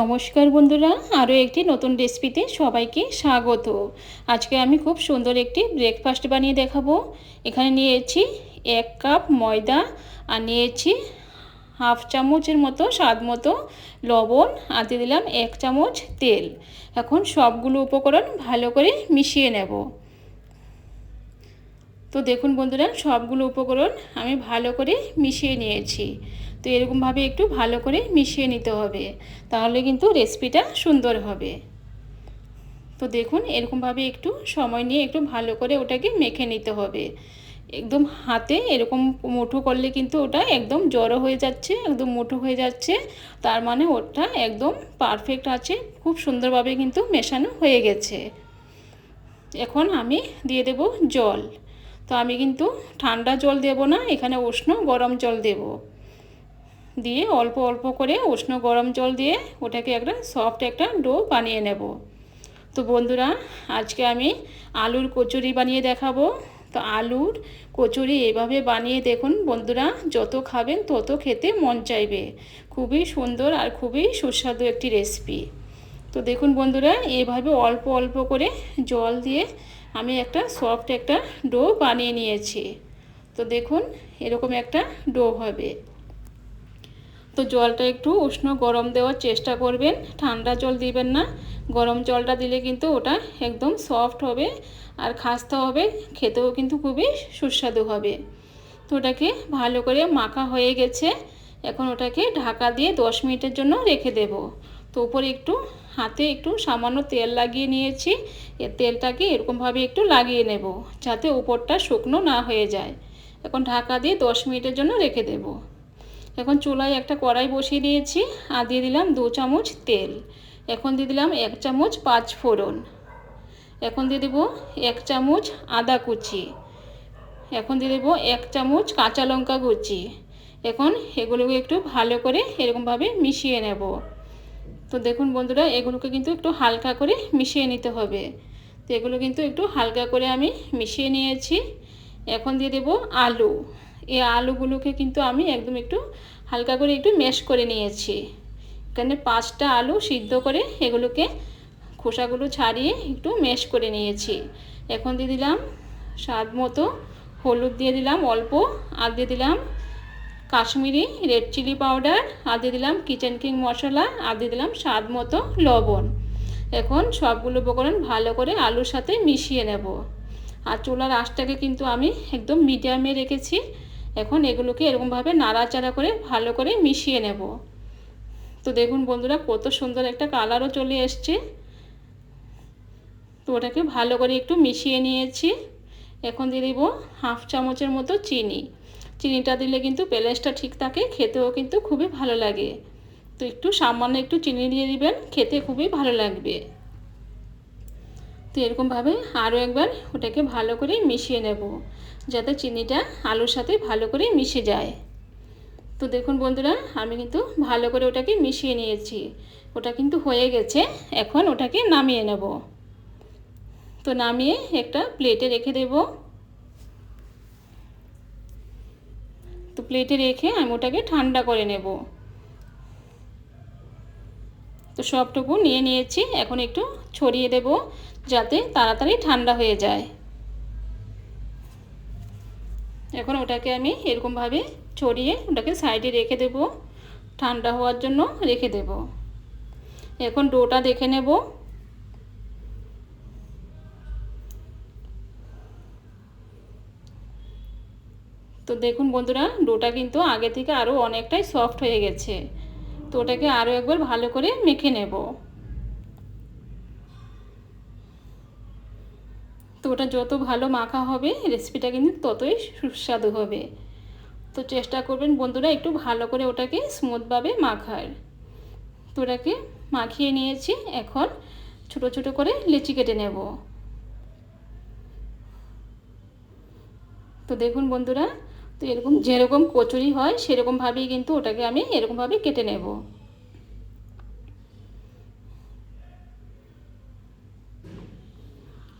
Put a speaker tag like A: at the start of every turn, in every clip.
A: নমস্কার বন্ধুরা, আরও একটি নতুন রেসিপিতে সবাইকে স্বাগত। আজকে আমি খুব সুন্দর একটি ব্রেকফাস্ট বানিয়ে দেখাবো। এখানে নিয়েছি এক কাপ ময়দা আর নিয়েছি হাফ চামচের মতো স্বাদ মতো লবণ আর দিয়ে দিলাম এক চামচ তেল। এখন সবগুলো উপকরণ ভালো করে মিশিয়ে নেব। তো দেখুন বন্ধুরা, সবগুলো উপকরণ আমি ভালো করে মিশিয়ে নিয়েছি। তো এরকমভাবে একটু ভালো করে মিশিয়ে নিতে হবে। তাহলে কিন্তু রেসিপিটা সুন্দর হবে। তো দেখুন, এরকমভাবে একটু সময় নিয়ে একটু ভালো করে ওটাকে মেখে নিতে হবে। একদম হাতে এরকম মুঠো করলে কিন্তু ওটা একদম জড়ো হয়ে যাচ্ছে, একদম মুঠো হয়ে যাচ্ছে। তার মানে ওটা একদম পারফেক্ট আছে, খুব সুন্দরভাবে কিন্তু মেশানো হয়ে গেছে। এখন আমি দিয়ে দেব জল। তো আমি কিন্তু ঠান্ডা জল দেব না, এখানে উষ্ণ গরম জল দেব। দিয়ে অল্প অল্প করে উষ্ণ গরম জল দিয়ে ওটাকে একটা সফট একটা ডো বানিয়ে নেব। তো বন্ধুরা, আজকে আমি আলুর কচুরি বানিয়ে দেখাবো। তো আলুর কচুরি এভাবে বানিয়ে দেখুন বন্ধুরা, যত খাবেন তত খেতে মন চাইবে। খুবই সুন্দর আর খুবই সুস্বাদু একটি রেসিপি তো দেখুন বন্ধুরা, এভাবে অল্প অল্প করে জল দিয়ে আমি একটা সফট একটা ডো বানিয়ে নিয়েছি। তো দেখুন, এরকম একটা ডো হবে। তো জলটা একটু উষ্ণ গরম দেওয়ার চেষ্টা করবেন, ঠান্ডা জল দিবেন না। গরম জলটা দিলে কিন্তু ওটা একদম সফট হবে আর খাস্তা হবে, খেতেও কিন্তু খুবই সুস্বাদু হবে। তো ওটাকে ভালো করে মাখা হয়ে গেছে। এখন ওটাকে ঢাকা দিয়ে দশ মিনিটের জন্য রেখে দেব। তো উপরে একটু হাতে একটু সামান্য তেল লাগিয়ে নিয়েছি। এর তেলটাকে এরকমভাবে একটু লাগিয়ে নেব, যাতে উপরটা শুকনো না হয়ে যায়। এখন ঢাকা দিয়ে দশ মিনিটের জন্য রেখে দেব। এখন চুলায় একটা কড়াই বসিয়ে দিয়েছি আর দিয়ে দিলাম দু চামচ তেল। এখন দিয়ে দিলাম এক চামচ পাঁচ ফোড়ন। এখন দিয়ে দেবো এক চামচ আদা কুচি। এখন দিয়ে দেবো এক চামচ কাঁচা লঙ্কা কুচি। এখন এগুলোকে একটু ভালো করে এরকমভাবে মিশিয়ে নেব। তো দেখুন বন্ধুরা, এগুলোকে কিন্তু একটু হালকা করে মিশিয়ে নিতে হবে। তো এগুলো কিন্তু একটু হালকা করে আমি মিশিয়ে নিয়েছি। এখন দিয়ে দেব আলু। এই আলুগুলোকে কিন্তু আমি একদম একটু হালকা করে একটু ম্যাশ করে নিয়েছি। এখানে পাঁচটা আলু সিদ্ধ করে এগুলোকে খোসাগুলো ছাড়িয়ে একটু ম্যাশ করে নিয়েছি। এখন দিয়ে দিলাম স্বাদ মতো হলুদ দিয়ে দিলাম অল্প, আর দিয়ে দিলাম কাশ্মীরি রেড চিলি পাউডার আর দিয়ে দিলাম কিচেন কিং মশলা, আর দিয়ে দিলাম স্বাদ মতো লবণ। এখন সবগুলো উপকরণ ভালো করে আলুর সাথে মিশিয়ে নেব। আর চুলার আঁশটাকে কিন্তু আমি একদম মিডিয়ামে রেখেছি। এখন এগুলোকে এরকমভাবে নাড়াচাড়া করে ভালো করে মিশিয়ে নেব। তো দেখুন বন্ধুরা, কত সুন্দর একটা কালারও চলে এসছে। তো ওটাকে ভালো করে একটু মিশিয়ে নিয়েছি। এখন দিয়ে দেবো হাফ চামচের মতো চিনি। চিনিটা দিলে কিন্তু প্যালেসটা ঠিক থাকে, খেতেও কিন্তু খুবই ভালো লাগে। তো একটু সামান্য একটু চিনি দিয়ে দিবেন, খেতে খুবই ভালো লাগবে। তো এরকমভাবে আরও একবার ওটাকে ভালো করে মিশিয়ে নেব, যাতে চিনিটা আলুর সাথে ভালো করে মিশে যায়। তো দেখুন বন্ধুরা, আমি কিন্তু ভালো করে ওটাকে মিশিয়ে নিয়েছি। ওটা কিন্তু হয়ে গেছে, এখন ওটাকে নামিয়ে নেব। তো নামিয়ে একটা প্লেটে রেখে দেব। তো প্লেটে রেখে আমি ওটাকে ঠান্ডা করে নেব। তো সবটুকু নিয়ে নিয়েছি, এখন একটু ছড়িয়ে দেব। যাতে তাড়াতাড়ি ঠান্ডা হয়ে যায়। এখন ওটাকে আমি এরকমভাবে ছড়িয়ে ওটাকে সাইডে রেখে দেব। ঠান্ডা হওয়ার জন্য রেখে দেব। এখন ডোটা দেখে নেব। তো দেখুন বন্ধুরা, ডোটা কিন্তু আগে থেকে আরও অনেকটাই সফট হয়ে গেছে। তো ওটাকে আরও একবার ভালো করে মেখে নেব তো ওটা যত ভালো মাখা হবে রেসিপিটা কিন্তু ততই সুস্বাদু হবে। তো চেষ্টা করবেন বন্ধুরা একটু ভালো করে ওটাকে স্মুথভাবে মাখার। তো ওটাকে মাখিয়ে নিয়েছি, এখন ছোট ছোট করে লিচি কেটে নেব। তো দেখুন বন্ধুরা, তো এরকম যেরকম কচুরি হয়, সেরকমভাবেই কিন্তু ওটাকে আমি এরকমভাবে কেটে নেব।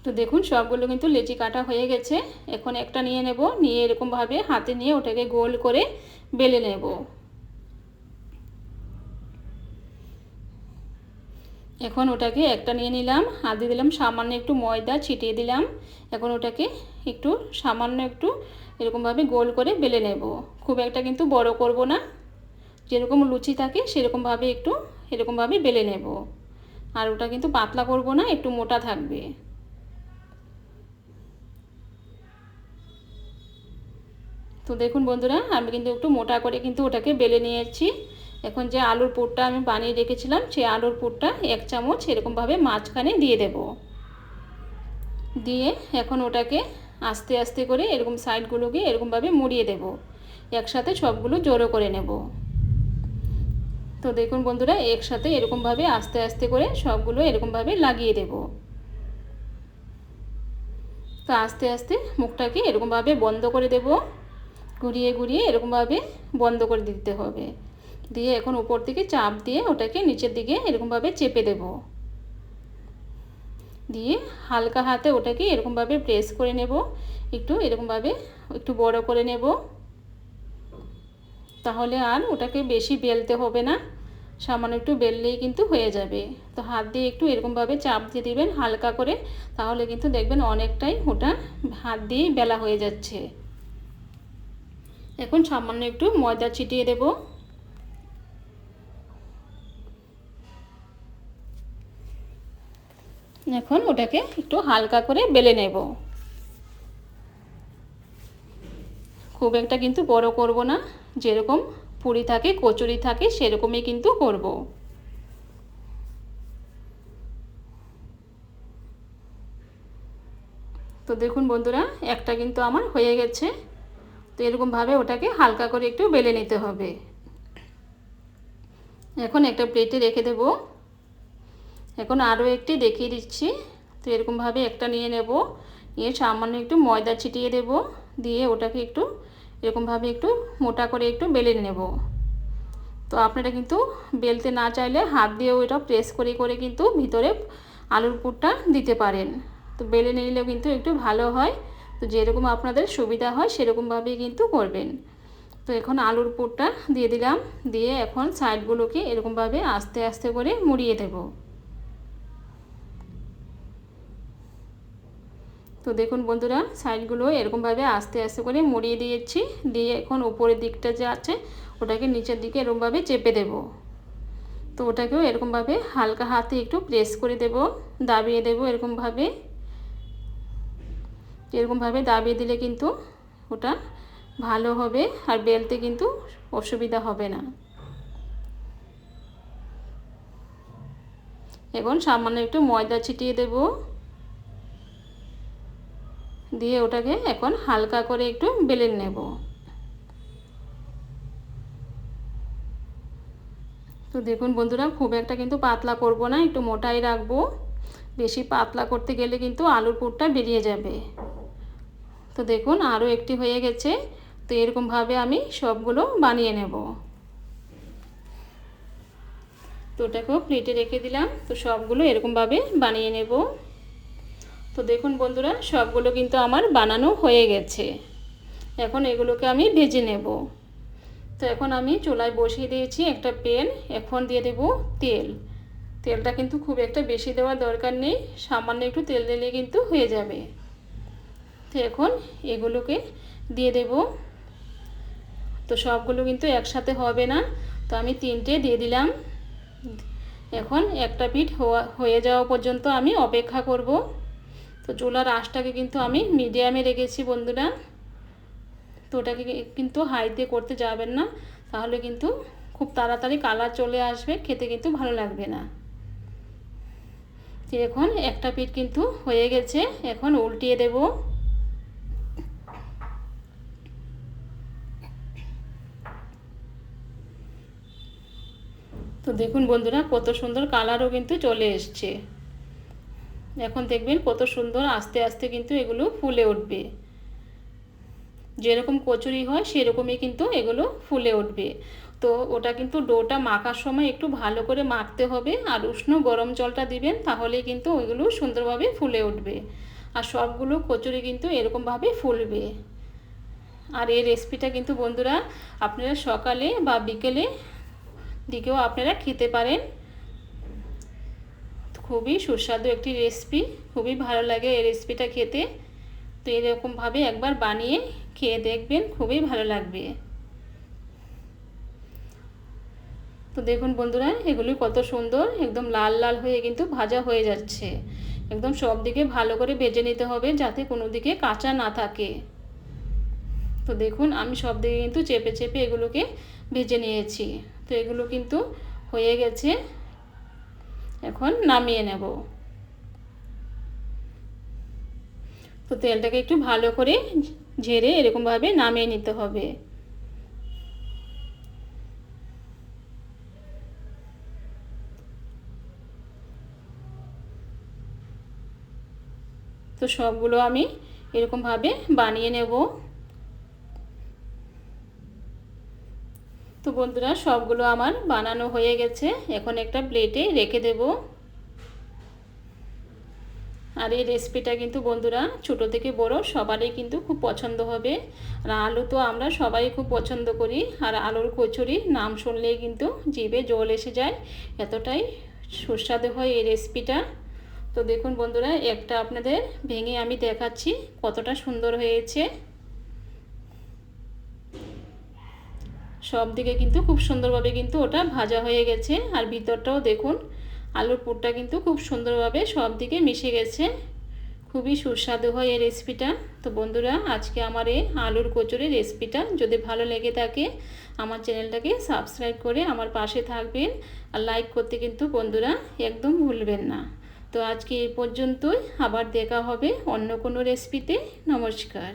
A: তো দেখুন, সবগুলো কিন্তু লেচি কাটা হয়ে গেছে। এখন একটা নিয়ে নেব, নিয়ে এরকমভাবে হাতে নিয়ে ওটাকে গোল করে বেলে নেব। এখন ওটাকে একটা নিয়ে নিলাম, আর দিয়ে দিলাম সামান্য একটু ময়দা ছিটিয়ে দিলাম। এখন ওটাকে একটু সামান্য একটু এরকমভাবে গোল করে বেলে নেব। খুব একটা কিন্তু বড় করব না। যেরকম লুচি থাকে, সেরকমভাবে একটু এরকমভাবে বেলে নেব। আর ওটা কিন্তু পাতলা করব না, একটু মোটা থাকবে। তো দেখুন বন্ধুরা, আমি কিন্তু একটু মোটা করে কিন্তু ওটাকে বেলে নিয়েছি। এখন যে আলুর পুরটা আমি বানিয়ে রেখেছিলাম, সেই আলুর পুরটা এক চামচ এরকমভাবে মাঝখানে দিয়ে দেব। দিয়ে এখন ওটাকে আস্তে আস্তে করে এরকম সাইডগুলোকে এরকমভাবে মুড়িয়ে দেব। একসাথে সবগুলো জড়ো করে নেব। তো দেখুন বন্ধুরা, একসাথে এরকমভাবে আস্তে আস্তে করে সবগুলো এরকমভাবে লাগিয়ে দেব। তো আস্তে আস্তে মুখটাকে এরকমভাবে বন্ধ করে দেব। ঘুরিয়ে ঘুরিয়ে এরকমভাবে বন্ধ করে দিতে হবে। দিয়ে এখন উপর থেকে চাপ দিয়ে ওটাকে নিচের দিকে এরকমভাবে চেপে দেব। দিয়ে হালকা হাতে ওটাকে এরকমভাবে প্রেস করে নেব। একটু এরকমভাবে একটু বড় করে নেব। তাহলে আর ওটাকে বেশি বেলতে হবে না। সামান্য একটু বেললেই কিন্তু হয়ে যাবে। তো হাত দিয়ে একটু এরকমভাবে চাপ দিয়ে দিবেন হালকা করে। তাহলে কিন্তু দেখবেন অনেকটাই ওটা হাত দিয়েই বেলা হয়ে যাচ্ছে। এখন সামান্য একটু ময়দা ছিটিয়ে দেব। এখন ওটাকে একটু হালকা করে বেলে নেব। খুব একটা কিন্তু বড় করব না, যেরকম পুরি থাকে, কচুরি থাকে, সেরকমই কিন্তু করব। তো দেখুন বন্ধুরা, একটা কিন্তু আমার হয়ে গেছে। তো এরকমভাবে ওটাকে হালকা করে একটু বেলে নিতে হবে। এখন একটা প্লেটে রেখে দেব। এখন আরও একটি দেখিয়ে দিচ্ছি। তো এরকমভাবে একটা নিয়ে নেব। নিয়ে সামান্য একটু ময়দা ছিটিয়ে দেব। দিয়ে ওটাকে একটু এরকমভাবে একটু মোটা করে একটু বেলে নেব। তো আপনারা কিন্তু বেলতে না চাইলে হাত দিয়েও এটা প্রেস করে করে কিন্তু ভিতরে আলুর পুরটা দিতে পারেন। তো বেলে নিলেও কিন্তু একটু ভালো হয়। তো যেরকম আপনাদের সুবিধা হয়, সেরকমভাবেই কিন্তু করবেন। তো এখন আলুর পুরটা দিয়ে দিলাম, দিয়ে এখন সাইডগুলোকে এরকমভাবে আস্তে আস্তে করে মুড়িয়ে দেব। তো দেখুন বন্ধুরা, সাইডগুলো এরকমভাবে আস্তে আস্তে করে মুড়িয়ে দিয়েছি, দিয়ে এখন উপরের দিকটা যে আছে, ওটাকে নিচের দিকে এরকমভাবে চেপে দেব। তো ওটাকেও এরকমভাবে হালকা হাতে একটু প্রেস করে দেব, দাবিয়ে দেব এরকমভাবে। এরকমভাবে দাবিয়ে দিলে কিন্তু ওটা ভালো হবে আর বেলতে কিন্তু অসুবিধা হবে না। এখন সামান্য একটু ময়দা ছিটিয়ে দেব। দিয়ে ওটাকে এখন হালকা করে একটু বেলে নেব। তো দেখুন বন্ধুরা, খুব একটা কিন্তু পাতলা করব না, একটু মোটাই রাখব। বেশি পাতলা করতে গেলে কিন্তু আলুর পুরটা বেরিয়ে যাবে। তো দেখুন আরও একটি হয়ে গেছে। তো এরকমভাবে আমি সবগুলো বানিয়ে নেব। তো ওটাকেও প্লেটে রেখে দিলাম। তো সবগুলো এরকমভাবে বানিয়ে নেব। তো দেখুন বন্ধুরা, সবগুলো কিন্তু আমার বানানো হয়ে গেছে। এখন এগুলোকে আমি ভেজে নেব। তো এখন আমি চুলায় বসিয়ে দিয়েছি একটা পেন এখন দিয়ে দেব তেল। তেলটা কিন্তু খুব একটা বেশি দেওয়ার দরকার নেই। সামান্য একটু তেল দিলে কিন্তু হয়ে যাবে। তো এখন এগুলোকে দিয়ে দেব। তো সবগুলো কিন্তু একসাথে হবে না। তো আমি তিনটে দিয়ে দিলাম। এখন একটা পিঠ হয়ে যাওয়া পর্যন্ত আমি অপেক্ষা করব। তো চুলার আঁশটাকে কিন্তু আমি মিডিয়ামে রেখেছি বন্ধুরা। তো ওটাকে কিন্তু হাইতে করতে যাবেন না। তাহলে কিন্তু খুব তাড়াতাড়ি কালার চলে আসবে, খেতে কিন্তু ভালো লাগবে না। এখন একটা পিঠ কিন্তু হয়ে গেছে। এখন উল্টিয়ে দেবো। দেখুন বন্ধুরা, কত সুন্দর কালারও কিন্তু চলে এসছে। এখন দেখবেন কত সুন্দর আস্তে আস্তে কিন্তু এগুলো ফুলে উঠবে। যেরকম কচুরি হয়, সেরকমই কিন্তু এগুলো ফুলে উঠবে। তো ওটা কিন্তু ডোটা মাখার সময় একটু ভালো করে মাখতে হবে আর উষ্ণ গরম জলটা দিবেন, তাহলেই কিন্তু ওইগুলো সুন্দরভাবে ফুলে উঠবে। আর সবগুলো কচুরি কিন্তু এরকমভাবে ফুলবে। আর এই রেসিপিটা কিন্তু বন্ধুরা, আপনারা সকালে বা বিকেলে দিকেও আপনারা খেতে পারেন। খুবই সুস্বাদু একটি রেসিপি খুবই ভালো লাগে এই রেসিপিটা খেতে। তো এরকমভাবে একবার বানিয়ে খেয়ে দেখবেন, খুবই ভালো লাগবে। তো দেখুন বন্ধুরা, এগুলি কত সুন্দর, একদম লাল লাল হয়ে কিন্তু ভাজা হয়ে যাচ্ছে। একদম সব দিকে ভালো করে ভেজে নিতে হবে যাতে কোনো দিকে কাঁচা না থাকে। তো দেখুন, আমি সব দিকে কিন্তু চেপে চেপে এগুলোকে ভেজে নিয়েছি। তো এগুলো কিন্তু হয়ে গেছে। এখন নামিয়ে নেব। তো তেলটাকে একটু ভালো করে ঝেড়ে এরকমভাবে নামিয়ে নিতে হবে। তো সবগুলো আমি এরকমভাবে বানিয়ে নেব তো বন্ধুরা, সবগুলো আমার বানানো হয়ে গেছে। এখন একটা প্লেটে রেখে দেব। আর এই রেসিপিটা কিন্তু বন্ধুরা, ছোট থেকে বড়, সবারই কিন্তু খুব পছন্দ হবে। আর আলু তো আমরা সবাই খুব পছন্দ করি। আর আলুর কচুরি, নাম শুনলেই কিন্তু জিভে জল এসে যায়। এতটাই সুস্বাদু হয় এই রেসিপিটা তো দেখুন বন্ধুরা, একটা আপনাদের ভেঙে আমি দেখাচ্ছি কতটা সুন্দর হয়েছে। সব দিকে কিন্তু খুব সুন্দরভাবে কিন্তু ওটা ভাজা হয়ে গেছে। আর ভিতরটাও দেখুন, আলুর পুরটা কিন্তু খুব সুন্দরভাবে সব দিকে মিশে গেছে। খুবই সুস্বাদু হয় এই রেসিপিটা তো বন্ধুরা, আজকে আমার এই আলুর কচুরি রেসিপিটা যদি ভালো লেগে থাকে, আমার চ্যানেলটাকে সাবস্ক্রাইব করে আমার পাশে থাকবেন। আর লাইক করতে কিন্তু বন্ধুরা একদম ভুলবেন না। তো আজকে এই পর্যন্তই। আবার দেখা হবে অন্য কোনো রেসিপিতে নমস্কার।